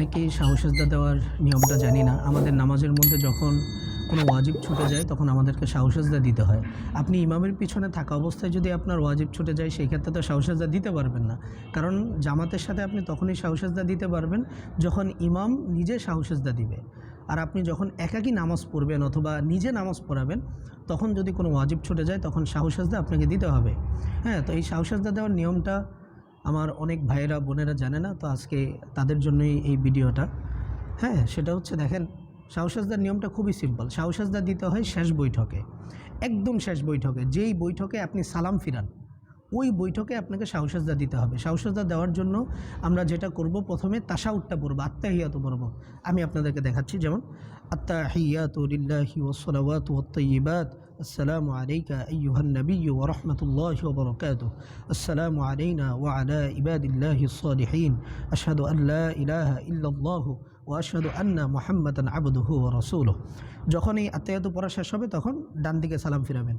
অনেকেই সাহসেজদা দেওয়ার নিয়মটা জানি না। আমাদের নামাজের মধ্যে যখন কোনো ওয়াজিব ছুটে যায়, তখন আমাদেরকে সাহসেজদা দিতে হয়। আপনি ইমামের পিছনে থাকা অবস্থায় যদি আপনার ওয়াজিব ছুটে যায়, সেই ক্ষেত্রে তো সাহসেজদা দিতে পারবেন না। কারণ জামাতের সাথে আপনি তখনই সাহসেজদা দিতে পারবেন যখন ইমাম নিজে সাহসেজদা দিবে। আর আপনি যখন একাকী নামাজ পড়বেন অথবা নিজে নামাজ পড়াবেন, তখন যদি কোনো ওয়াজিব ছুটে যায়, তখন সাহসেজদা আপনাকে দিতে হবে। হ্যাঁ তো এই সাহসেজদা দেওয়ার নিয়মটা আমার অনেক ভাইয়েরা, বোনেরা জানে না, তো আজকে তাদের জন্যই এই ভিডিওটা। হ্যাঁ সেটা হচ্ছে দেখেন, সাহসাজদার নিয়মটা খুবই সিম্পল সাহসাজদা দিতে হয় শেষ বৈঠকে। একদম শেষ বৈঠকে। যেই বৈঠকে আপনি সালাম ফিরান ওই বৈঠকে আপনাকে সাহসজ্জা দিতে হবে। সাহসজ্জা দেওয়ার জন্য আমরা যেটা করব প্রথমে তাসাউটটা পড়ব আত্মাহিয়াত পড়ব। আমি আপনাদেরকে দেখাচ্ছি, যেমন আত্মা হিয়াত ওত্তইবাত আসসালামু আলাইকা আইয়ুহান নবী ওয়া রাহমাতুল্লাহি ওয়া বারাকাতুহু আসসালামু আলাইনা ওয়া আলা ইবাদিল্লাহি সলিহিন আশহাদু আন লা ইলাহা ইল্লাল্লাহু ওয়া আশহাদু আন্না মুহাম্মাদান আবদুহু ওয়া রাসূলুহু। যখন এই আত্মাহিয়াত পড়া শেষ হবে, তখন ডান দিকে সালাম ফিরাবেন।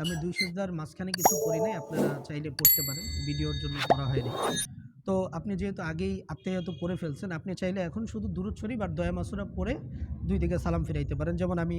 আমি দুই সজ্জার মাঝখানে কিছু করি নাই, আপনারা চাইলে পড়তে পারেন, ভিডিওর জন্য করা হয়নি। তো আপনি যেহেতু আগেই আত্মীয়ত পড়ে ফেলছেন, আপনি চাইলে এখন শুধু দূরত্ব ছড়ি আর দয়া মাসুরা পড়ে দুই দিকে সালাম ফিরাইতে পারেন। যেমন আমি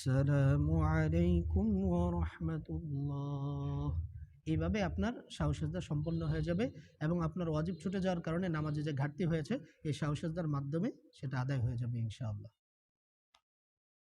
আসসালামু আলাইকুম ওয়া রাহমাতুল্লাহ এইভাবে আপনার সাহসেজদা সম্পন্ন হয়ে যাবে এবং আপনার ওয়াজিব ছুটে যাওয়ার কারণে নামাজে যে ঘাটতি হয়েছে, এই সাহসেজদার মাধ্যমে সেটা আদায় হয়ে যাবে ইনশাআল্লাহ।